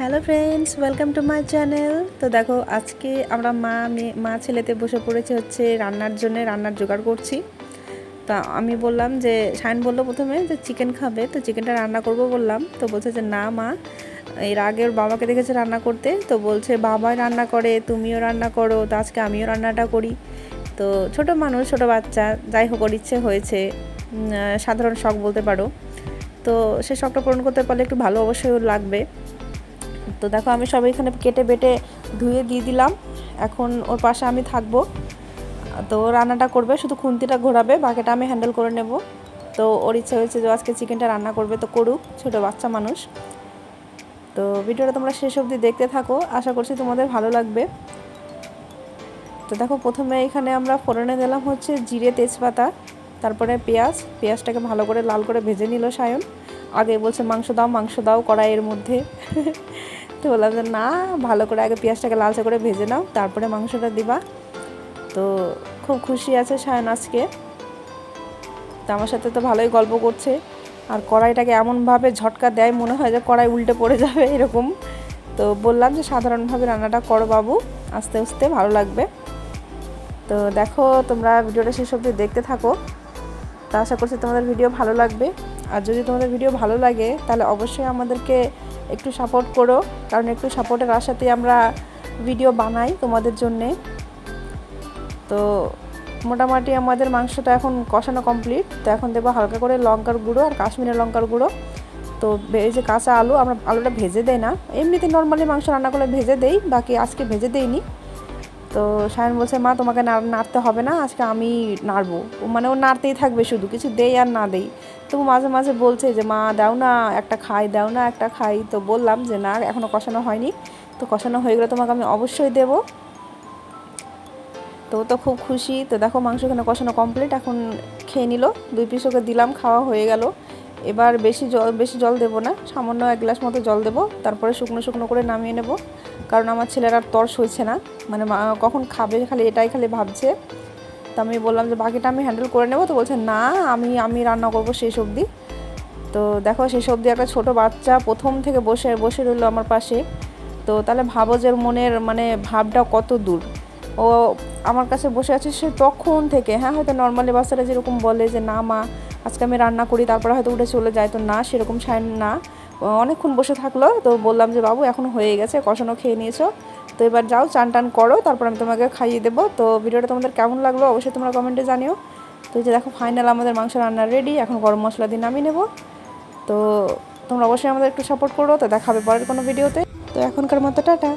Hello friends welcome to my channel তো দেখো, আজকে আমরা মা মেয়ে মা ছেলেতে বসে পড়েছে হচ্ছে রান্নার জন্য, রান্নার জোগাড় করছি। তা আমি বললাম যে শাইন বলল প্রথমে যে চিকেন খাবে, তো চিকেনটা রান্না করব বললাম। তো বলছে যে, না মা, এর আগে ওর বাবাকে দেখেছে রান্না করতে। তো বলছে, বাবাই রান্না করে, তুমিও রান্না করো, তো আজকে আমিও রান্নাটা করি। তো ছোট মানুষ, ছোট বাচ্চা, যাই হোক, ওর ইচ্ছে হয়েছে। সাধারণ শখ বলতে পারো। তো সে শখটা পূরণ করতে পারলে একটু ভালো অবশ্যই লাগবে। তো দেখো আমি সব এখানে কেটে বেটে ধুয়ে দিয়ে দিলাম। এখন ওর পাশে আমি থাকব। তো রান্নাটা করবে, শুধু খুন্তিটা ঘোরাবে, বাকিটা আমি হ্যান্ডেল করে নেব। তো ওর ইচ্ছে হয়েছে যে আজকে চিকেনটা রান্না করবে, তো করুক, ছোটো বাচ্চা মানুষ। তো ভিডিওটা তোমরা শেষ অবধি দেখতে থাকো, আশা করছি তোমাদের ভালো লাগবে। তো দেখো, প্রথমে এখানে আমরা ফোড়নে দিলাম হচ্ছে জিরে তেজপাতা, তারপরে পেঁয়াজ। পেঁয়াজটাকে ভালো করে লাল করে ভেজে নিল সায়ন। আগে বলছে মাংস দাও মাংস দাও কড়াইয়ের মধ্যে। তো বললাম যে, না, ভালো করে আগে পেঁয়াজটাকে লালচে করে ভেজে নাও, তারপরে মাংসটা দিবা। তো খুব খুশি আছে সায়ন আজকে। তো আমার সাথে তো ভালোই গল্প করছে। আর কড়াইটাকে এমনভাবে ঝটকা দেয়, মনে হয় যে কড়াই উল্টে পড়ে যাবে, এরকম। তো বললাম যে, সাধারণভাবে রান্নাটা করো বাবু, আস্তে আস্তে, ভালো লাগবে। তো দেখো, তোমরা ভিডিওটা শেষ অবধি দেখতে থাকো। তা আশা করছি তোমাদের ভিডিও ভালো লাগবে। আর যদি তোমাদের ভিডিও ভালো লাগে, তাহলে অবশ্যই আমাদেরকে একটু সাপোর্ট করো, কারণ একটু সাপোর্টের আশাতে আমরা ভিডিও বানাই তোমাদের জন্যে। তো মোটামুটি আমাদের মাংসটা এখন কষানো কমপ্লিট তো এখন দেবো হালকা করে লঙ্কার গুঁড়ো আর কাশ্মীরের লঙ্কার গুঁড়ো। তো এই যে কাঁচা আলু, আমরা আলুটা ভেজে দেয় না। এমনিতে নর্মালি মাংস রান্না করলে ভেজে দেই, বাকি আজকে ভেজে দেইনি। তো সায়ন বলছে, মা, তোমাকে নাড়তে হবে না, আজকে আমি নাড়বো। মানে ও নাড়তেই থাকবে শুধু, কিছু দেই আর না দেই। তবু মাঝে মাঝে বলছে যে, মা, দাও না, একটা খাই, দাও না একটা খাই। তো বললাম যে, না এখনও কষানো হয়নি। তো কষানো হয়ে গেলে তোমাকে আমি অবশ্যই দেবো। তো তো খুব খুশি। তো দেখো, মাংস এখানে কষানো কমপ্লিট এখন খেয়ে নিল। দুই পিস ওকে দিলাম, খাওয়া হয়ে গেল। এবার বেশি জল বেশি জল দেবো না। সামান্য এক গ্লাস মতো জল দেবো। তারপরে শুকনো শুকনো করে নামিয়ে নেব। কারণ আমার ছেলের আর তর সইছে না। মানে কখন খাবে খালি এটাই খালি ভাবছে। তো আমি বললাম যে বাকিটা আমি হ্যান্ডেল করে নেব। তো বলছে, না, আমি আমি রান্না করব শেষ অবধি। তো দেখো শেষ অবধি একটা ছোট বাচ্চা প্রথম থেকে বসে বসে রইল আমার পাশে। তো তাহলে ভাবো যে মনের মানে ভাবটা কত দূর। ও আমার কাছে বসে আছে সে তখন থেকে। হ্যাঁ হয়তো নর্মালি বাচ্চারা যেরকম বলে যে, না মা, আজকে আমি রান্না করি, তারপরে হয়তো উঠে চলে যায়। তো না, সেরকম সাইন না। অনেকক্ষণ বসে থাকল, তো বললাম যে, বাবু, এখন হয়ে গেছে, কষানো খেয়ে নিয়েছো। তো এবার যাও চান টান করো, তারপর আমি তোমাকে খাইয়ে দেবো। তো ভিডিওটা তোমাদের কেমন লাগল অবশ্যই তোমরা কমেন্টে জানিও। তো যে দেখো ফাইনাল আমাদের মাংস রান্না রেডি এখন গরম মশলা দিয়ে নামিয়ে নেব। তো তোমরা অবশ্যই আমাদের একটু সাপোর্ট করো, তো দেখাবে পরের কোনো ভিডিওতে তো এখনকার মতো, টাটা।